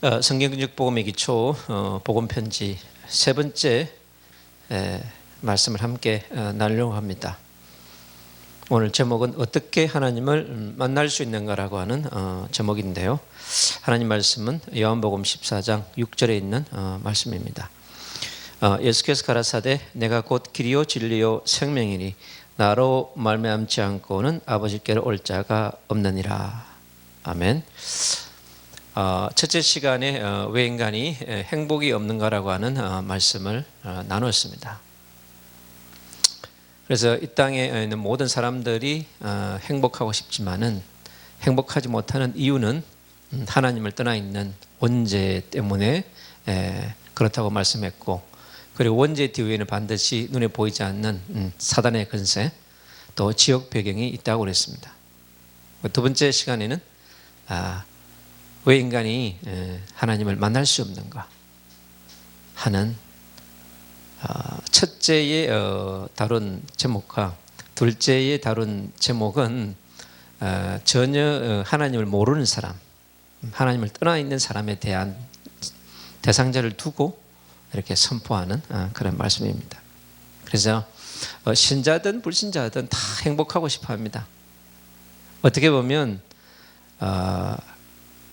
어, 성경적 복음의 기초 어, 복음 편지 세 번째 에, 말씀을 함께 어, 나누려고 합니다. 오늘 제목은 어떻게 하나님을 음, 만날 수 있는가라고 하는 어, 제목인데요. 하나님 말씀은 요한복음 14장 6절에 있는 어, 말씀입니다. 어, 예수께서 가라사대 내가 곧 길이요 진리요 생명이니 나로 말미암지 않고는 아버지께로 올 자가 없느니라. 아멘. 어, 첫째 시간에 어, 왜 인간이 에, 행복이 없는가라고 하는 어, 말씀을 어, 나눴습니다. 그래서 이 땅에 있는 모든 사람들이 어, 행복하고 싶지만은 행복하지 못하는 이유는 음, 하나님을 떠나 있는 원죄 때문에 에, 그렇다고 말씀했고 그리고 원죄 뒤에는 반드시 눈에 보이지 않는 음, 사단의 근세 또 지역 배경이 있다고 그랬습니다. 두 번째 시간에는 아, 왜 인간이 에, 하나님을 만날 수 없는가 하는 어, 첫째에 어, 다룬 제목과 둘째에 다룬 제목은 어, 전혀 어, 하나님을 모르는 사람, 하나님을 떠나 있는 사람에 대한 대상자를 두고 이렇게 선포하는 어, 그런 말씀입니다. 그래서 어, 신자든 불신자든 다 행복하고 싶어 합니다. 어떻게 보면 어,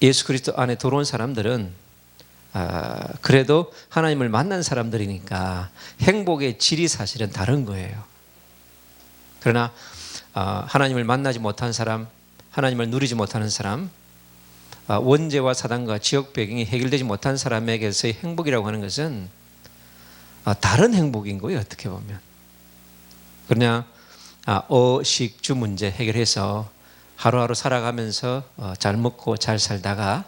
예수 그리스도 안에 들어온 사람들은 아, 그래도 하나님을 만난 사람들이니까 행복의 질이 사실은 다른 거예요. 그러나 아, 하나님을 만나지 못한 사람, 하나님을 누리지 못하는 사람, 아, 원죄와 사단과 지역 배경이 해결되지 못한 사람에게서의 행복이라고 하는 것은 아, 다른 행복인 거예요. 어떻게 보면 그냥 아, 어식주 문제 해결해서 하루하루 살아가면서 어, 잘 먹고 잘 살다가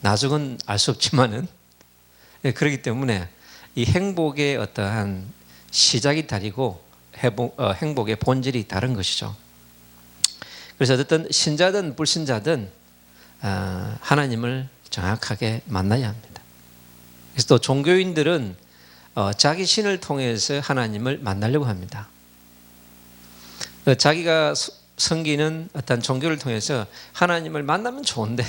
나중은 알 수 없지만은 예, 그렇기 때문에 이 행복의 어떠한 시작이 다르고 어, 행복의 본질이 다른 것이죠. 그래서 어쨌든 신자든 불신자든 어, 하나님을 정확하게 만나야 합니다. 그래서 또 종교인들은 어, 자기 신을 통해서 하나님을 만나려고 합니다. 어, 자기가 섬기는 어떤 종교를 통해서 하나님을 만나면 좋은데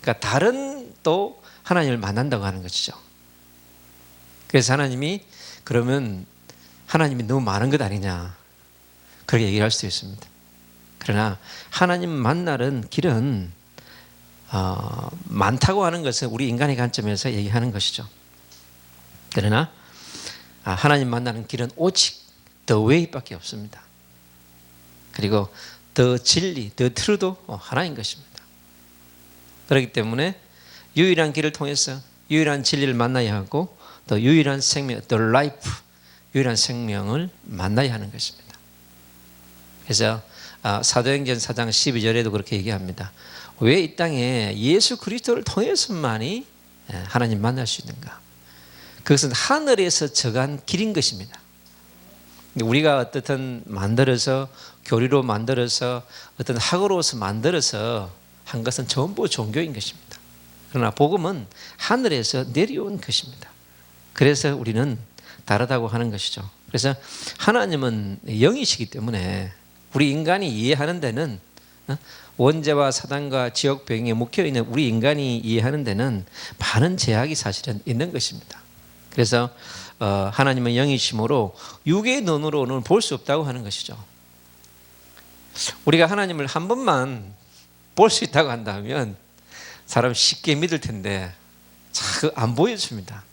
그러니까 다른 또 하나님을 만난다고 하는 것이죠. 그래서 하나님이 그러면 하나님이 너무 많은 것 아니냐 그렇게 얘기할 수도 있습니다. 그러나 하나님 만나는 길은 어, 많다고 하는 것은 우리 인간의 관점에서 얘기하는 것이죠. 그러나 아, 하나님 만나는 길은 오직 더 웨이밖에 없습니다. 그리고 더 진리, 더 트루도 하나인 것입니다. 그렇기 때문에 유일한 길을 통해서 유일한 진리를 만나야 하고 또 유일한 생명, the life, 유일한 생명을 만나야 하는 것입니다. 그래서 아, 사도행전 4장 12절에도 그렇게 얘기합니다. 왜 이 땅에 예수 그리스도를 통해서만이 예, 하나님 만날 수 있는가? 그것은 하늘에서 정한 길인 것입니다. 우리가 어떻든 만들어서 교리로 만들어서 어떤 학으로서 만들어서 한 것은 전부 종교인 것입니다. 그러나 복음은 하늘에서 내려온 것입니다. 그래서 우리는 다르다고 하는 것이죠. 그래서 하나님은 영이시기 때문에 우리 인간이 이해하는 데는 어, 원죄와 사단과 지역 병에 묶여 있는 우리 인간이 이해하는 데는 많은 제약이 사실은 있는 것입니다. 그래서 어, 하나님은 영이심으로 육의 눈으로는 볼 수 없다고 하는 것이죠. 우리가 하나님을 한 번만 볼 수 있다고 한다면 사람 쉽게 믿을 텐데 잘안 보여줍니다.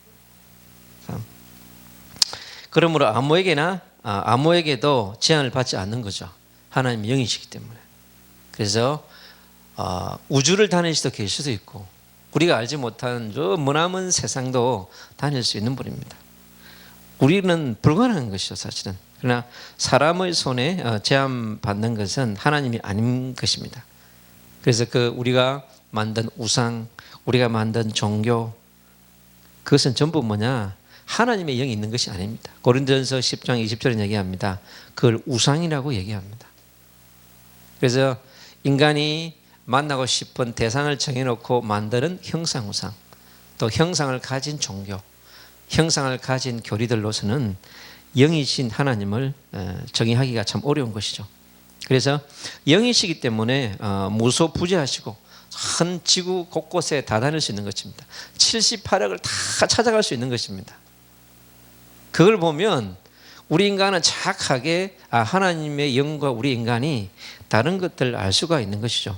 그러므로 아무에게나 아, 아무에게도 제한을 받지 않는 거죠. 하나님 영이시기 때문에. 그래서 어, 우주를 다닐 수도 계실 수도 있고 우리가 알지 못하는 저 머나먼 세상도 다닐 수 있는 분입니다. 우리는 불가능한 것이죠, 사실은. 그러나 사람의 손에 어, 제한 받는 것은 하나님이 아닌 것입니다. 그래서 그 우리가 만든 우상, 우리가 만든 종교, 그것은 전부 뭐냐? 하나님의 영이 있는 것이 아닙니다. 고린도전서 10장 20절은 얘기합니다. 그걸 우상이라고 얘기합니다. 그래서 인간이 만나고 싶은 대상을 정해놓고 만드는 형상 우상, 또 형상을 가진 종교, 형상을 가진 교리들로서는 영이신 하나님을 정의하기가 참 어려운 것이죠. 그래서 영이시기 때문에 어, 무소부재하시고 한 지구 곳곳에 다 다닐 수 있는 것입니다. 78억을 다 찾아갈 수 있는 것입니다. 그걸 보면 우리 인간은 정확하게 아, 하나님의 영과 우리 인간이 다른 것들을 알 수가 있는 것이죠.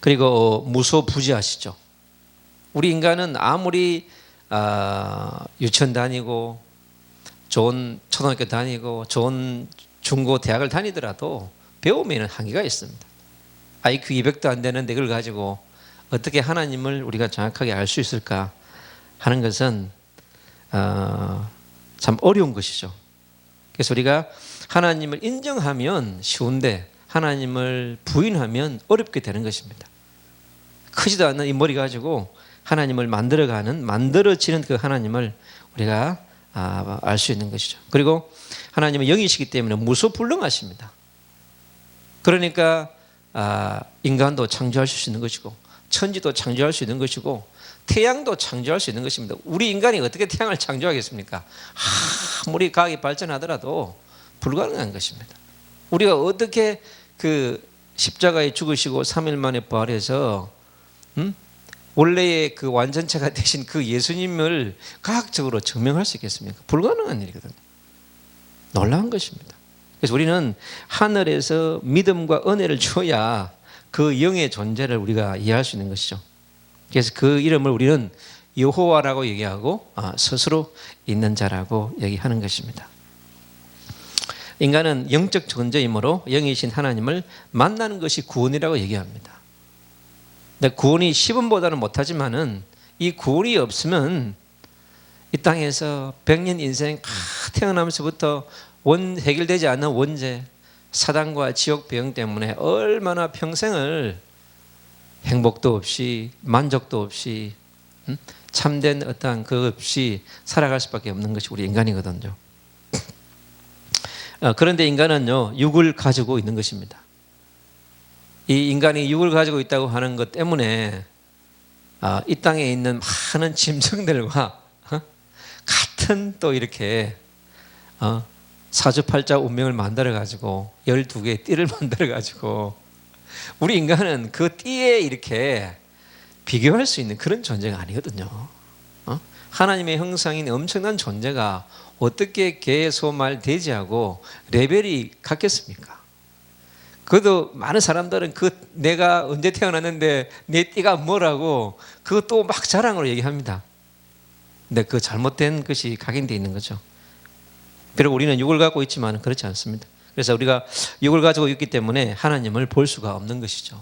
그리고 무소부지하시죠. 우리 인간은 아무리 아, 유치원 다니고 좋은 초등학교 다니고 좋은 중고 대학을 다니더라도 배움에는 한계가 있습니다. IQ 200도 안 되는데 그걸 가지고 어떻게 하나님을 우리가 정확하게 알 수 있을까 하는 것은 어, 참 어려운 것이죠. 그래서 우리가 하나님을 인정하면 쉬운데 하나님을 부인하면 어렵게 되는 것입니다. 크지도 않는 이 머리 가지고 하나님을 만들어가는 만들어지는 그 하나님을 우리가 아, 알 수 있는 것이죠. 그리고 하나님은 영이시기 때문에 무소불능하십니다. 그러니까 아, 인간도 창조할 수 있는 것이고 천지도 창조할 수 있는 것이고 태양도 창조할 수 있는 것입니다. 우리 인간이 어떻게 태양을 창조하겠습니까? 아무리 과학이 발전하더라도 불가능한 것입니다. 우리가 어떻게 그 십자가에 죽으시고 3일 만에 부활해서 음? 원래의 그 완전체가 되신 그 예수님을 과학적으로 증명할 수 있겠습니까? 불가능한 일이거든요. 놀라운 것입니다. 그래서 우리는 하늘에서 믿음과 은혜를 주어야 그 영의 존재를 우리가 이해할 수 있는 것이죠. 그래서 그 이름을 우리는 여호와라고 얘기하고 아, 스스로 있는 자라고 얘기하는 것입니다. 인간은 영적 존재이므로 영이신 하나님을 만나는 것이 구원이라고 얘기합니다. 근데 구원이 10원보다는 못하지만은 이 구원이 없으면 이 땅에서 백년 인생 태어나면서부터 원 해결되지 않는 원죄, 사단과 지옥 배경 때문에 얼마나 평생을 행복도 없이 만족도 없이 음? 참된 어떠한 그 없이 살아갈 수밖에 없는 것이 우리 인간이거든요. 어, 그런데 인간은요 육을 가지고 있는 것입니다. 이 인간이 육을 가지고 있다고 하는 것 때문에 아, 이 땅에 있는 많은 짐승들과 어? 같은 또 이렇게 어, 사주팔자 운명을 만들어 가지고 12개의 띠를 만들어 가지고 우리 인간은 그 띠에 이렇게 비교할 수 있는 그런 존재가 아니거든요. 어? 하나님의 형상인 엄청난 존재가 어떻게 개, 소, 말, 돼지하고 레벨이 같겠습니까? 그래도 많은 사람들은 그 내가 언제 태어났는데 내 띠가 뭐라고 그것도 막 자랑으로 얘기합니다. 근데 그 잘못된 것이 각인되어 있는 거죠. 비록 우리는 육을 갖고 있지만 그렇지 않습니다. 그래서 우리가 육을 가지고 있기 때문에 하나님을 볼 수가 없는 것이죠.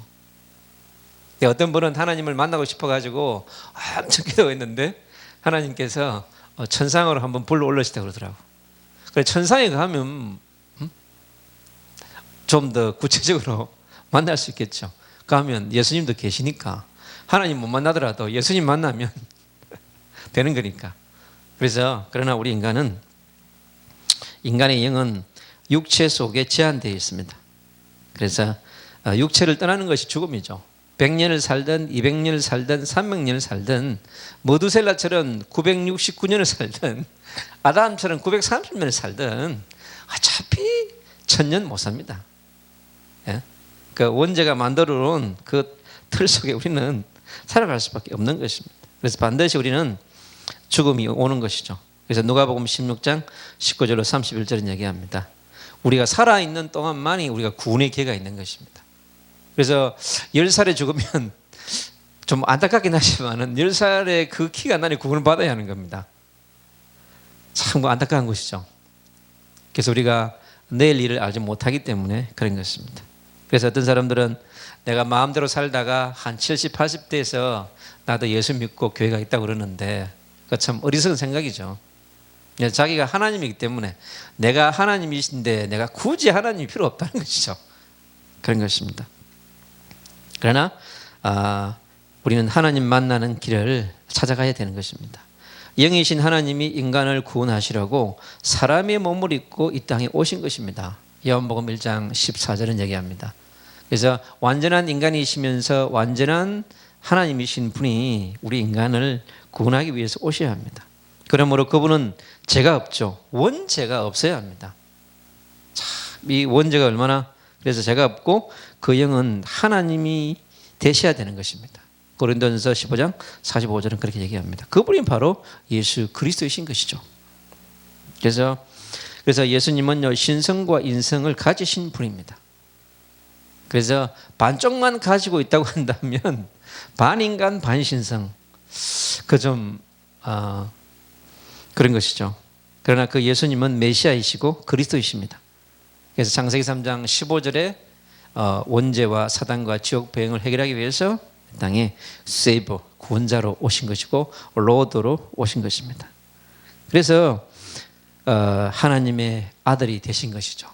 어떤 분은 하나님을 만나고 싶어가지고 엄청 기도했는데 하나님께서 어, 천상으로 한번 불러 올르시다 그러더라고. 그래 천상에 가면 음? 좀 더 구체적으로 만날 수 있겠죠. 가면 예수님도 계시니까 하나님 못 만나더라도 예수님 만나면 되는 거니까. 그래서 그러나 우리 인간은 인간의 영은 육체 속에 제한되어 있습니다. 그래서 어, 육체를 떠나는 것이 죽음이죠. 100년을 살든 200년을 살든 300년을 살든 모두셀라처럼 969년을 살든 아담처럼 930년을 살든 어차피 천년 못 삽니다. 예? 그 원죄가 만들어 놓은 그 틀 속에 우리는 살아갈 수밖에 없는 것입니다. 그래서 반드시 우리는 죽음이 오는 것이죠. 그래서 누가복음 16장 19절로 31절은 얘기합니다. 우리가 살아 있는 동안만이 우리가 구원의 기회가 있는 것입니다. 그래서 10살에 죽으면 좀 안타깝긴 하지만은 10살에 그 키가 나니 구원을 받아야 하는 겁니다. 참 안타까운 것이죠. 그래서 우리가 내일 일을 알지 못하기 때문에 그런 것입니다. 그래서 어떤 사람들은 내가 마음대로 살다가 한 70, 80대에서 나도 예수 믿고 교회가 있다고 그러는데 그 참 어리석은 생각이죠. 자기가 하나님이기 때문에 내가 하나님이신데 내가 굳이 하나님이 필요 없다는 것이죠. 그런 것입니다. 그러나 아, 우리는 하나님 만나는 길을 찾아가야 되는 것입니다. 영이신 하나님이 인간을 구원하시려고 사람의 몸을 입고 이 땅에 오신 것입니다. 요한복음 1장 14절은 얘기합니다. 그래서 완전한 인간이시면서 완전한 하나님이신 분이 우리 인간을 구원하기 위해서 오셔야 합니다. 그러므로 그분은 죄가 없죠. 원죄가 없어야 합니다. 참, 이 원죄가 얼마나 그래서 죄가 없고 그 영은 하나님이 되셔야 되는 것입니다. 고린도전서 15장 45절은 그렇게 얘기합니다. 그분이 바로 예수 그리스도이신 것이죠. 그래서 그래서 예수님은요 신성과 인성을 가지신 분입니다. 그래서 반쪽만 가지고 있다고 한다면 반인간 반신성 그좀 어, 그런 것이죠. 그러나 그 예수님은 메시아이시고 그리스도이십니다. 그래서 창세기 3장 15절에 어, 원죄와 사단과 지옥 배행을 해결하기 위해서 땅에 세이버 구원자로 오신 것이고 로드로 오신 것입니다. 그래서 어, 하나님의 아들이 되신 것이죠.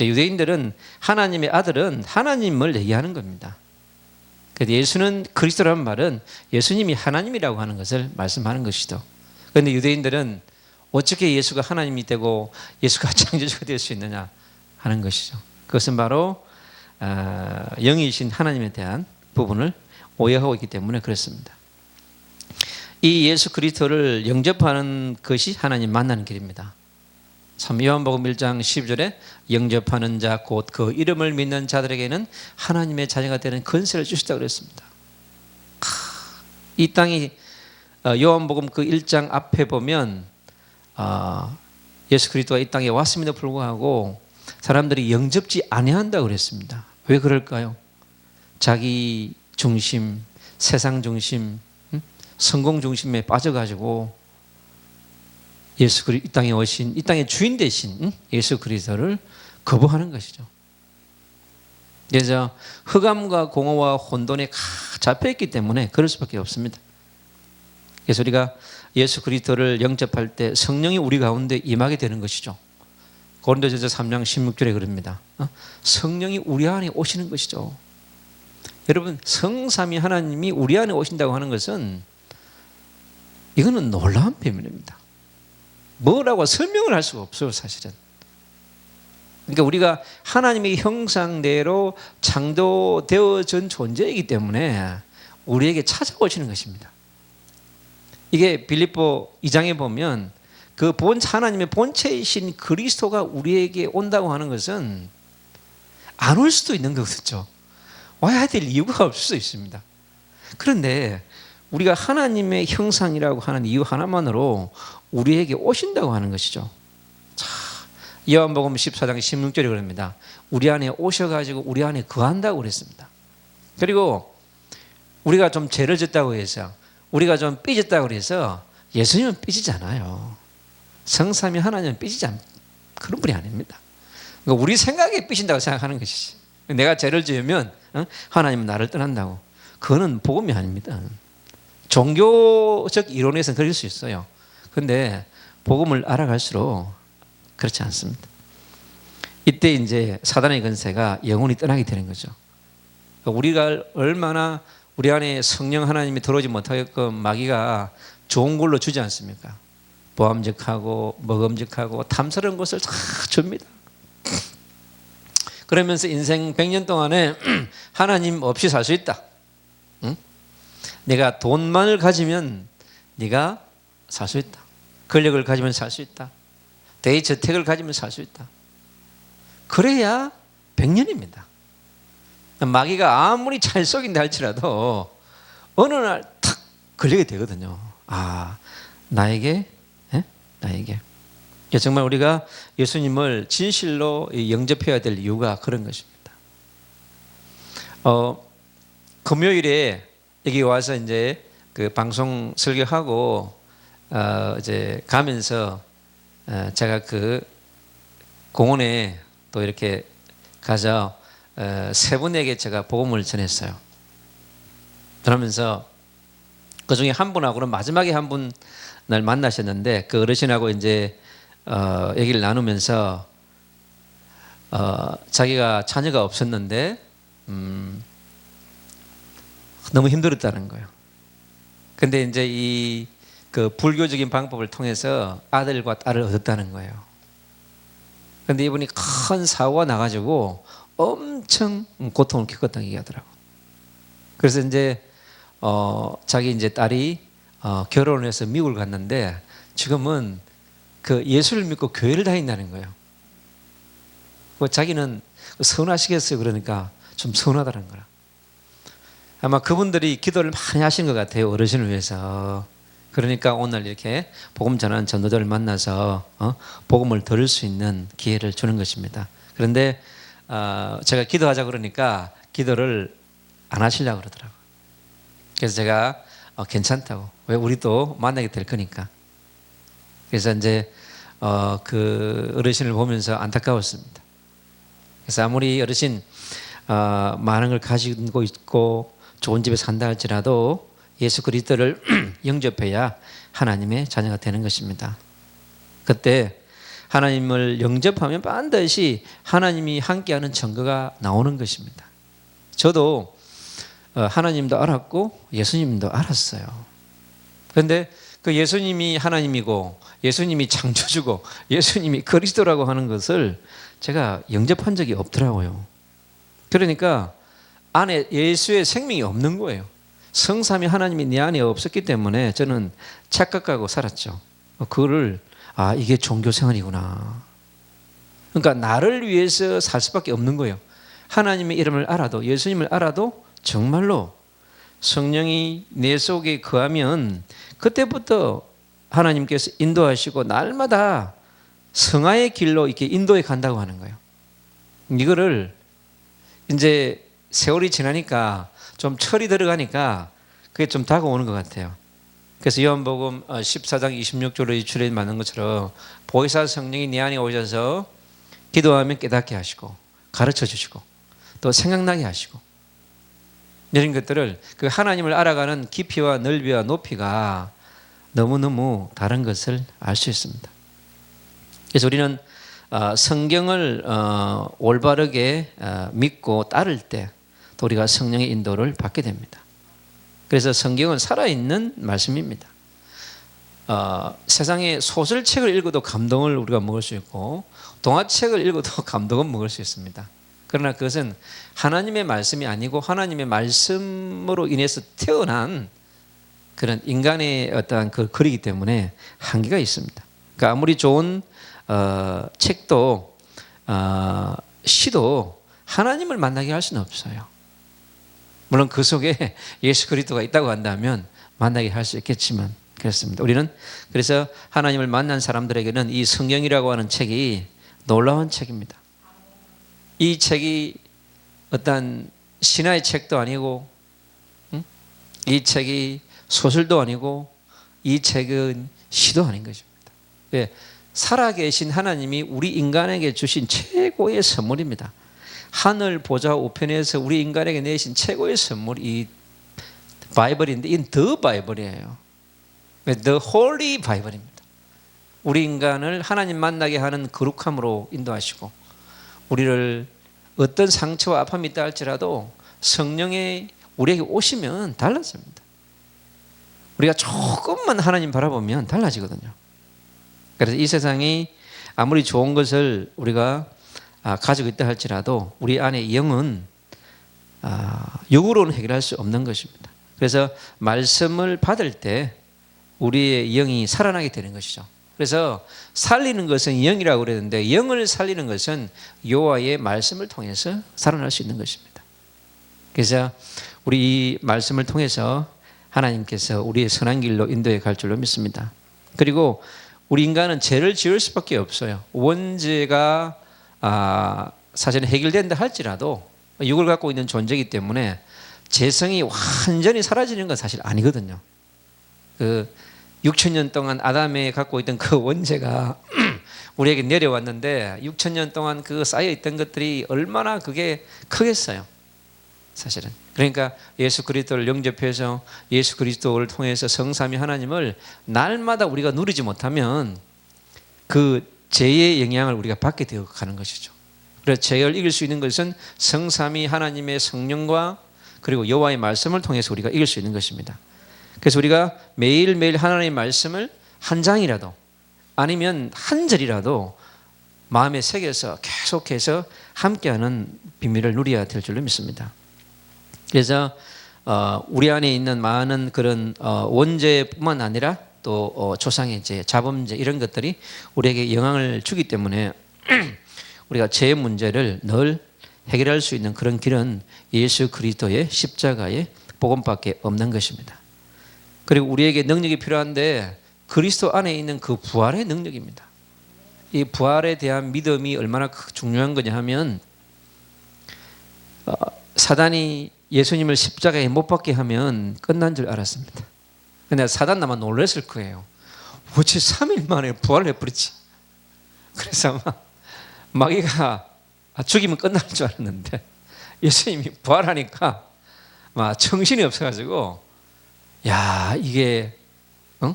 유대인들은 하나님의 아들은 하나님을 얘기하는 겁니다. 그래서 예수는 그리스도라는 말은 예수님이 하나님이라고 하는 것을 말씀하는 것이죠. 그런데 유대인들은 어떻게 예수가 하나님이 되고 예수가 창조주가 될 수 있느냐 하는 것이죠. 그것은 바로 어, 영이신 하나님에 대한 부분을 오해하고 있기 때문에 그렇습니다. 이 예수 그리스도를 영접하는 것이 하나님 만나는 길입니다. 참 요한복음 1장 10절에 영접하는 자 곧 그 이름을 믿는 자들에게는 하나님의 자녀가 되는 권세를 주시다고 그랬습니다. 이 땅이 어, 요한복음 그 1장 앞에 보면 어, 예수 그리스도가 이 땅에 왔음에도 불구하고 사람들이 영접지 아니한다고 그랬습니다. 왜 그럴까요? 자기 중심, 세상 중심, 성공 중심에 빠져가지고 예수 그리 이 땅에 오신 이 땅의 주인 대신 예수 그리스도를 거부하는 것이죠. 그래서 흑암과 공허와 혼돈에 잡혀 있기 때문에 그럴 수밖에 없습니다. 그래서 우리가 예수 그리스도를 영접할 때 성령이 우리 가운데 임하게 되는 것이죠. 고린도전서 3장 16절에 그럽니다. 어? 성령이 우리 안에 오시는 것이죠. 여러분 성삼위 하나님이 우리 안에 오신다고 하는 것은 이거는 놀라운 비밀입니다. 뭐라고 설명을 할 수가 없어요, 사실은. 그러니까 우리가 하나님의 형상대로 창조되어진 존재이기 때문에 우리에게 찾아오시는 것입니다. 이게 빌립보 2장에 보면 그 본 하나님의 본체이신 그리스도가 우리에게 온다고 하는 것은 안 올 수도 있는 거거든요. 와야 될 이유가 없을 수 있습니다. 그런데 우리가 하나님의 형상이라고 하는 이유 하나만으로 우리에게 오신다고 하는 것이죠. 자, 요한복음 14장 16절에 그럽니다. 우리 안에 오셔가지고 우리 안에 거한다고 그랬습니다. 그리고 우리가 좀 죄를 짓다고 해서 우리가 좀 삐졌다고 그래서 예수님은 삐지지 않아요. 성삼이 하나님은 삐지지 않 그런 분이 아닙니다. 그러니까 우리 생각에 삐진다고 생각하는 것이지. 내가 죄를 지으면 어? 하나님은 나를 떠난다고. 그거는 복음이 아닙니다. 종교적 이론에서는 그럴 수 있어요. 근데 복음을 알아갈수록 그렇지 않습니다. 이때 이제 사단의 건세가 영혼이 떠나게 되는 거죠. 그러니까 우리가 얼마나 우리 안에 성령 하나님이 들어오지 못하게끔 마귀가 좋은 걸로 주지 않습니까? 보암직하고 먹음직하고 탐스러운 것을 다 줍니다. 그러면서 인생 100년 동안에 하나님 없이 살 수 있다. 응? 내가 돈만을 가지면 네가 살 수 있다. 권력을 가지면 살 수 있다. 대저택을 가지면 살 수 있다. 그래야 100년입니다. 마귀가 아무리 잘 속인다 할지라도 어느 날 탁 걸리게 되거든요. 아, 나에게, 에? 나에게. 정말 우리가 예수님을 진실로 영접해야 될 이유가 그런 것입니다. 어, 금요일에 여기 와서 이제 그 방송 설교하고 어, 이제 가면서 어, 제가 그 공원에 또 이렇게 가서 어, 세 분에게 제가 복음을 전했어요. 그러면서 그 중에 한 분하고는 마지막에 한 분 날 만나셨는데 그 어르신하고 이제 어, 얘기를 나누면서 어, 자기가 자녀가 없었는데 음, 너무 힘들었다는 거예요. 근데 이제 이 그 불교적인 방법을 통해서 아들과 딸을 얻었다는 거예요. 근데 이분이 큰 사고가 나가지고 엄청 고통을 겪었다는 얘기하더라고. 그래서 이제 어, 자기 이제 딸이 어, 결혼을 해서 미국을 갔는데 지금은 그 예수를 믿고 교회를 다닌다는 거예요. 그 자기는 서운하시겠어요. 그러니까 좀 서운하다는 거라. 아마 그분들이 기도를 많이 하신 것 같아요. 어르신을 위해서. 그러니까 오늘 이렇게 복음 전하는 전도자를 만나서 어? 복음을 들을 수 있는 기회를 주는 것입니다. 그런데 어, 제가 기도하자 그러니까 기도를 안 하시려고 그러더라고요. 그래서 제가 어, 괜찮다고. 왜 우리도 만나게 될 거니까. 그래서 이제 어, 그 어르신을 보면서 안타까웠습니다. 그래서 아무리 어르신 어, 많은 걸 가지고 있고 좋은 집에 산다 할지라도 예수 그리스도를 영접해야 하나님의 자녀가 되는 것입니다. 그때 하나님을 영접하면 반드시 하나님이 함께하는 증거가 나오는 것입니다. 저도 어, 하나님도 알았고 예수님도 알았어요. 그런데 그 예수님이 하나님이고 예수님이 창조주고 예수님이 그리스도라고 하는 것을 제가 영접한 적이 없더라고요. 그러니까 안에 예수의 생명이 없는 거예요. 성삼이 하나님이 내 안에 없었기 때문에 저는 착각하고 살았죠. 그거를 아 이게 종교 생활이구나. 그러니까 나를 위해서 살 수밖에 없는 거예요. 하나님의 이름을 알아도 예수님을 알아도 정말로 성령이 내 속에 거하면 그때부터 하나님께서 인도하시고 날마다 성화의 길로 이렇게 인도해 간다고 하는 거예요. 이거를 이제 세월이 지나니까 좀 철이 들어가니까 그게 좀 다가오는 것 같아요. 그래서 요한복음 14장 26절로 이출에 맞는 것처럼 보혜사 성령이 내 안에 오셔서 기도하면 깨닫게 하시고 가르쳐 주시고 또 생각나게 하시고 이런 것들을 그 하나님을 알아가는 깊이와 넓이와 높이가 너무너무 다른 것을 알 수 있습니다. 그래서 우리는 어, 성경을 어, 올바르게 어, 믿고 따를 때또 우리가 성령의 인도를 받게 됩니다. 그래서 성경은 살아있는 말씀입니다. 어, 세상에 소설책을 읽어도 감동을 우리가 먹을 수 있고 동화책을 읽어도 감동은 먹을 수 있습니다. 그러나 그것은 하나님의 말씀이 아니고 하나님의 말씀으로 인해서 태어난 그런 인간의 어떠한 그 글이기 때문에 한계가 있습니다. 그러니까 아무리 좋은 어, 책도 어, 시도 하나님을 만나게 할 수는 없어요. 물론 그 속에 예수 그리스도가 있다고 한다면 만나게 할 수 있겠지만 그렇습니다. 우리는 그래서 하나님을 만난 사람들에게는 이 성경이라고 하는 책이 놀라운 책입니다. 이 책이 어떤 신화의 책도 아니고 응? 이 책이 소설도 아니고 이 책은 시도 아닌 것입니다. 예, 살아계신 하나님이 우리 인간에게 주신 최고의 선물입니다. 하늘 보좌 우편에서 우리 인간에게 내신 최고의 선물이 이 바이블인데 이건 더 바이블이에요. The 바이블입니다. 우리 인간을 하나님 만나게 하는 거룩함으로 인도하시고 우리를 어떤 상처와 아픔이 있다 할지라도 성령의 우리에게 오시면 달라집니다. 우리가 조금만 하나님 바라보면 달라지거든요. 그래서 이 세상이 아무리 좋은 것을 우리가 아, 가지고 있다 할지라도 우리 안에 영은 아, 육으로는 해결할 수 없는 것입니다. 그래서 말씀을 받을 때 우리의 영이 살아나게 되는 것이죠. 그래서 살리는 것은 영이라고 그랬는데 영을 살리는 것은 여호와의 말씀을 통해서 살아날 수 있는 것입니다. 그래서 우리 이 말씀을 통해서 하나님께서 우리의 선한 길로 인도해 갈 줄로 믿습니다. 그리고 우리 인간은 죄를 지을 수밖에 없어요. 원죄가 아, 사실 해결된다 할지라도 육을 갖고 있는 존재이기 때문에 재성이 완전히 사라지는 건 사실 아니거든요. 그 6천 년 동안 아담에 갖고 있던 그 원죄가 우리에게 내려왔는데 6천 년 동안 그 쌓여 있던 것들이 얼마나 그게 크겠어요. 사실은. 그러니까 예수 그리스도를 영접해서 예수 그리스도를 통해서 성삼위 하나님을 날마다 우리가 누리지 못하면 그 죄의 영향을 우리가 받게 되어 가는 것이죠. 그래서 죄를 이길 수 있는 것은 성삼위 하나님의 성령과 그리고 여호와의 말씀을 통해서 우리가 이길 수 있는 것입니다. 그래서 우리가 매일매일 하나님의 말씀을 한 장이라도 아니면 한 절이라도 마음에 새겨서 계속해서 함께하는 비밀을 누려야 될 줄로 믿습니다. 그래서 어, 우리 안에 있는 많은 그런 어, 원죄뿐만 아니라 또 어, 조상의 죄, 자범죄 이런 것들이 우리에게 영향을 주기 때문에 우리가 죄 문제를 늘 해결할 수 있는 그런 길은 예수 그리스도의 십자가의 복음밖에 없는 것입니다. 그리고 우리에게 능력이 필요한데 그리스도 안에 있는 그 부활의 능력입니다. 이 부활에 대한 믿음이 얼마나 중요한 거냐 하면 어, 사단이 예수님을 십자가에 못 박게 하면 끝난 줄 알았습니다. 근데 사단 나만 놀랐을 거예요. 어째 3일 만에 부활을 해버리지. 그래서 아마 마귀가 아, 죽이면 끝날 줄 알았는데 예수님이 부활하니까 막 정신이 없어가지고 야 이게 어?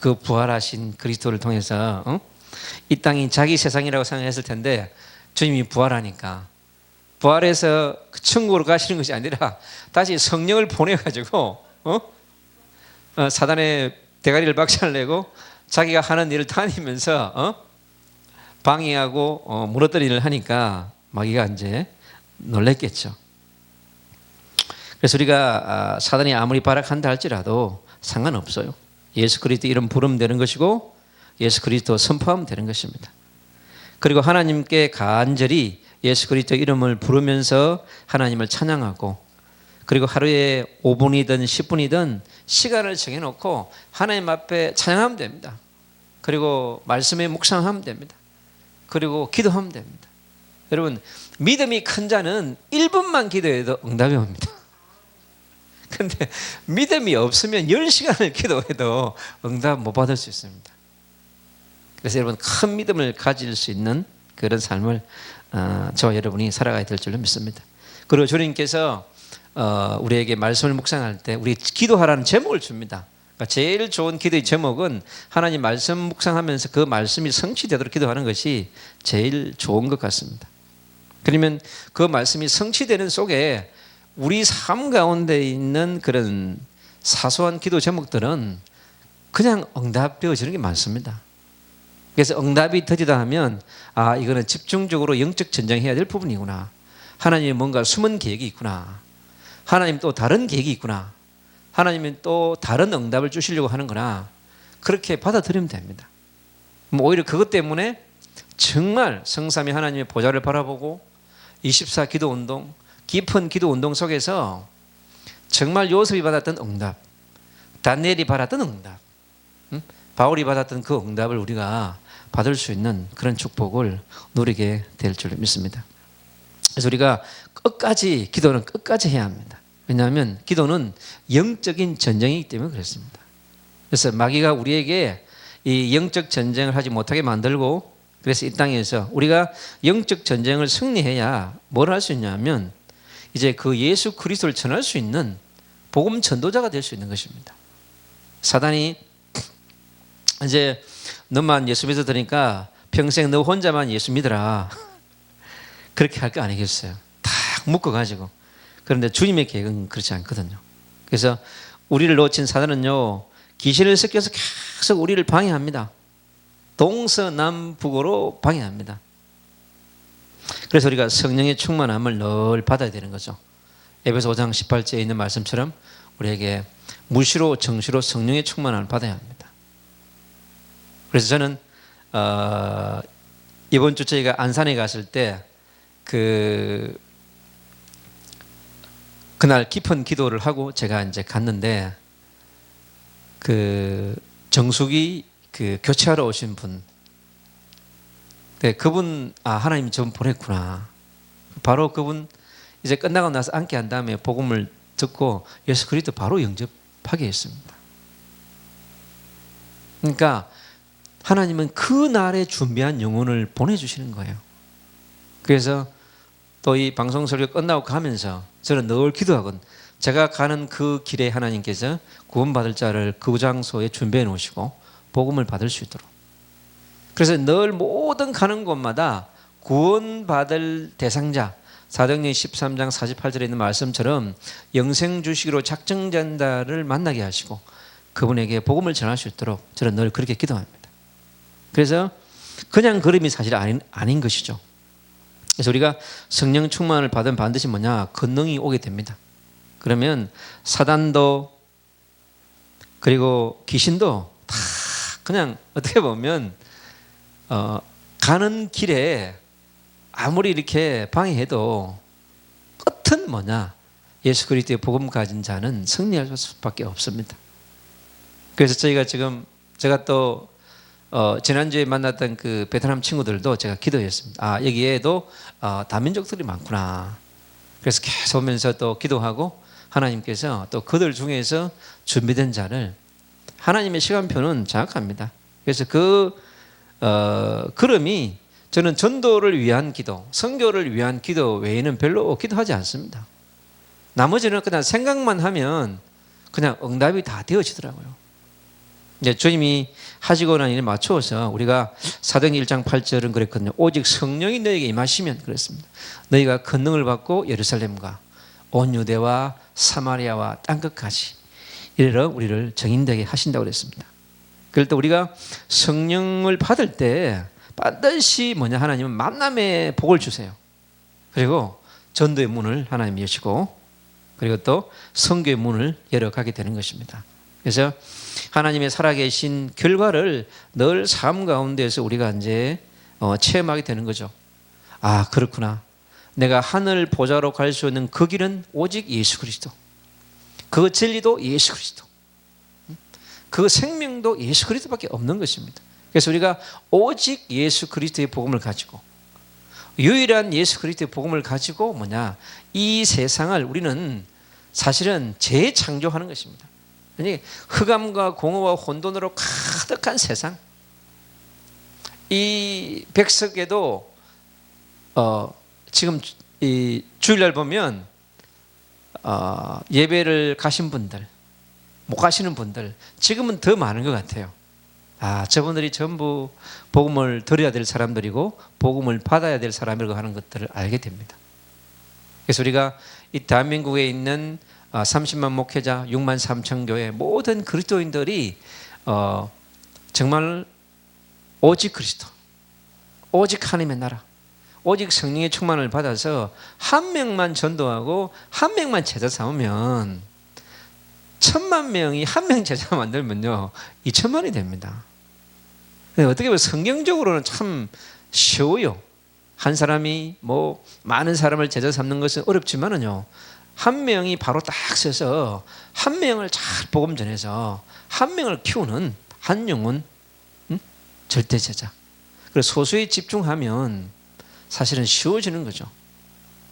그 부활하신 그리스도를 통해서 어? 이 땅이 자기 세상이라고 생각했을 텐데 주님이 부활하니까 부활해서 그 천국으로 가시는 것이 아니라 다시 성령을 보내가지고 어? 어, 사단의 대가리를 박살내고 자기가 하는 일을 다니면서 어? 방해하고 어, 무너뜨리는 일을 하니까 마귀가 이제 놀랬겠죠. 그래서 우리가 아, 사단이 아무리 발악한다 할지라도 상관없어요. 예수 그리스도 이름 부르면 되는 것이고 예수 그리스도 선포하면 되는 것입니다. 그리고 하나님께 간절히 예수 그리스도 이름을 부르면서 하나님을 찬양하고 그리고 하루에 5분이든 10분이든 시간을 정해놓고 하나님 앞에 찬양하면 됩니다. 그리고 말씀에 묵상하면 됩니다. 그리고 기도하면 됩니다. 여러분 믿음이 큰 자는 1분만 기도해도 응답이 옵니다. 근데 믿음이 없으면 10시간을 기도해도 응답 못 받을 수 있습니다. 그래서 여러분 큰 믿음을 가질 수 있는 그런 삶을 어, 저와 여러분이 살아가야 될 줄로 믿습니다. 그리고 주님께서 어, 우리에게 말씀을 묵상할 때 우리 기도하라는 제목을 줍니다. 그러니까 제일 좋은 기도의 제목은 하나님 말씀 묵상하면서 그 말씀이 성취되도록 기도하는 것이 제일 좋은 것 같습니다. 그러면 그 말씀이 성취되는 속에 우리 삶 가운데 있는 그런 사소한 기도 제목들은 그냥 응답되어지는 게 많습니다. 그래서 응답이 터지다 하면 아 이거는 집중적으로 영적 전쟁해야 될 부분이구나. 하나님이 뭔가 숨은 계획이 있구나. 하나님 또 다른 계획이 있구나. 하나님은 또 다른 응답을 주시려고 하는구나. 그렇게 받아들이면 됩니다. 뭐 오히려 그것 때문에 정말 성삼위 하나님의 보좌를 바라보고 24 기도 운동, 깊은 기도 운동 속에서 정말 요셉이 받았던 응답, 다니엘이 받았던 응답, 응? 바울이 받았던 그 응답을 우리가 받을 수 있는 그런 축복을 누리게 될 줄 믿습니다. 그래서 우리가 끝까지 기도는 끝까지 해야 합니다. 왜냐하면 기도는 영적인 전쟁이기 때문에 그렇습니다. 그래서 마귀가 우리에게 이 영적 전쟁을 하지 못하게 만들고 그래서 이 땅에서 우리가 영적 전쟁을 승리해야 뭘 할 수 있냐면 이제 그 예수 그리스도를 전할 수 있는 복음 전도자가 될 수 있는 것입니다. 사단이 이제 너만 예수 믿어 드니까 평생 너 혼자만 예수 믿어라. 그렇게 할 거 아니겠어요. 다 묶어 가지고. 그런데 주님의 계획은 그렇지 않거든요. 그래서 우리를 놓친 사단은요. 귀신을 섞여서 계속 우리를 방해합니다. 동서남북으로 방해합니다. 그래서 우리가 성령의 충만함을 늘 받아야 되는 거죠. 에베소 5장 18절에 있는 말씀처럼 우리에게 무시로 정시로 성령의 충만함을 받아야 합니다. 그래서 저는 어, 이번 주 저희가 안산에 갔을 때 그 그날 깊은 기도를 하고 제가 이제 갔는데 그 정숙이 그 교체하러 오신 분, 네, 그분 아 하나님이 저 보냈구나. 바로 그분 이제 끝나고 나서 앉게 한 다음에 복음을 듣고 예수 그리스도 바로 영접하게 했습니다. 그러니까 하나님은 그 날에 준비한 영혼을 보내주시는 거예요. 그래서 또 이 방송 설교 끝나고 가면서 저는 늘 기도하건 제가 가는 그 길에 하나님께서 구원받을 자를 그 장소에 준비해 놓으시고 복음을 받을 수 있도록. 그래서 늘 모든 가는 곳마다 구원받을 대상자 사도행전 13장 48절에 있는 말씀처럼 영생 주식으로 작정된다를 만나게 하시고 그분에게 복음을 전할 수 있도록 저는 늘 그렇게 기도합니다. 그래서 그냥 걸음이 사실 아닌, 아닌 것이죠. 그래서 우리가 성령 충만을 받으면 반드시 뭐냐? 권능이 오게 됩니다. 그러면 사단도 그리고 귀신도 다 그냥 어떻게 보면 어, 가는 길에 아무리 이렇게 방해해도 끝은 뭐냐? 예수 그리스도의 복음 가진 자는 승리할 수밖에 없습니다. 그래서 저희가 지금 제가 또 어, 지난주에 만났던 그 베트남 친구들도 제가 기도했습니다. 아, 여기에도 어, 다민족들이 많구나. 그래서 계속 오면서 또 기도하고 하나님께서 또 그들 중에서 준비된 자를 하나님의 시간표는 정확합니다. 그래서 그 어, 걸음이 저는 전도를 위한 기도, 선교를 위한 기도 외에는 별로 기도하지 않습니다. 나머지는 그냥 생각만 하면 그냥 응답이 다 되어지더라고요. 이제 주님이 하시고 난 일에 맞추어서 우리가 사도행 1장 8절은 그랬거든요. 오직 성령이 너에게 임하시면 그랬습니다. 너희가 권능을 받고 예루살렘과 온 유대와 사마리아와 땅 끝까지 이르러 우리를 정인되게 하신다고 그랬습니다. 그럴 때 우리가 성령을 받을 때 반드시 뭐냐 하나님은 만남의 복을 주세요. 그리고 전도의 문을 하나님 여시고 그리고 또 성교의 문을 열어가게 되는 것입니다. 그래서 하나님의 살아계신 결과를 늘 삶 가운데서 우리가 이제 어, 체험하게 되는 거죠. 아 그렇구나. 내가 하늘 보좌로 갈 수 있는 그 길은 오직 예수 그리스도. 그 진리도 예수 그리스도. 그 생명도 예수 그리스도밖에 없는 것입니다. 그래서 우리가 오직 예수 그리스도의 복음을 가지고 유일한 예수 그리스도의 복음을 가지고 뭐냐 이 세상을 우리는 사실은 재창조하는 것입니다. 아니 흑암과 공허와 혼돈으로 가득한 세상. 이 백석에도 어, 지금 이 주일날 보면 어, 예배를 가신 분들, 못 가시는 분들 지금은 더 많은 것 같아요. 아, 저분들이 전부 복음을 들어야 될 사람들이고 복음을 받아야 될 사람이라고 하는 것들을 알게 됩니다. 그래서 우리가 이 대한민국에 있는 30만 목회자, 6만 3천 교회 모든 그리스도인들이 어, 정말 오직 그리스도, 오직 하나님의 나라, 오직 성령의 충만을 받아서 한 명만 전도하고 한 명만 제자 삼으면 천만 명이 한 명 제자 만들면요 이천만이 됩니다. 어떻게 보면 성경적으로는 참 쉬워요. 한 사람이 뭐 많은 사람을 제자 삼는 것은 어렵지만은요 한 명이 바로 딱 서서 한 명을 잘 복음 전해서 한 명을 키우는 한 영혼 응? 절대 제자. 그래서 소수에 집중하면 사실은 쉬워지는 거죠.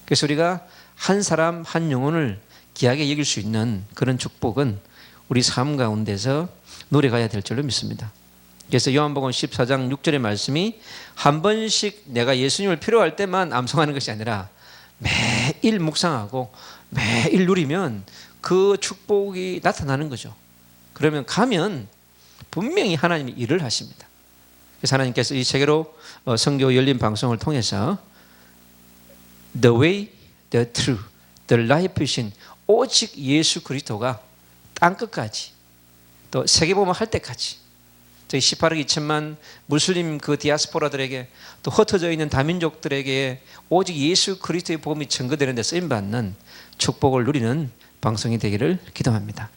그래서 우리가 한 사람 한 영혼을 귀하게 여길 수 있는 그런 축복은 우리 삶 가운데서 노래가야 될 줄로 믿습니다. 그래서 요한복음 14장 6절의 말씀이 한 번씩 내가 예수님을 필요할 때만 암송하는 것이 아니라 매일 묵상하고 매일 누리면 그 축복이 나타나는 거죠. 그러면 가면 분명히 하나님이 일을 하십니다. 그래서 하나님께서 이 세계로 어, 성교 열린 방송을 통해서 the way, the truth, the life이신 오직 예수 그리스도가 땅 끝까지 또 세계복음을 할 때까지 저희 18억 2천만 무슬림 그 디아스포라들에게 또 흩어져 있는 다민족들에게 오직 예수 그리스도의 복음이 증거되는 데 쓰임 받는 축복을 누리는 방송이 되기를 기도합니다.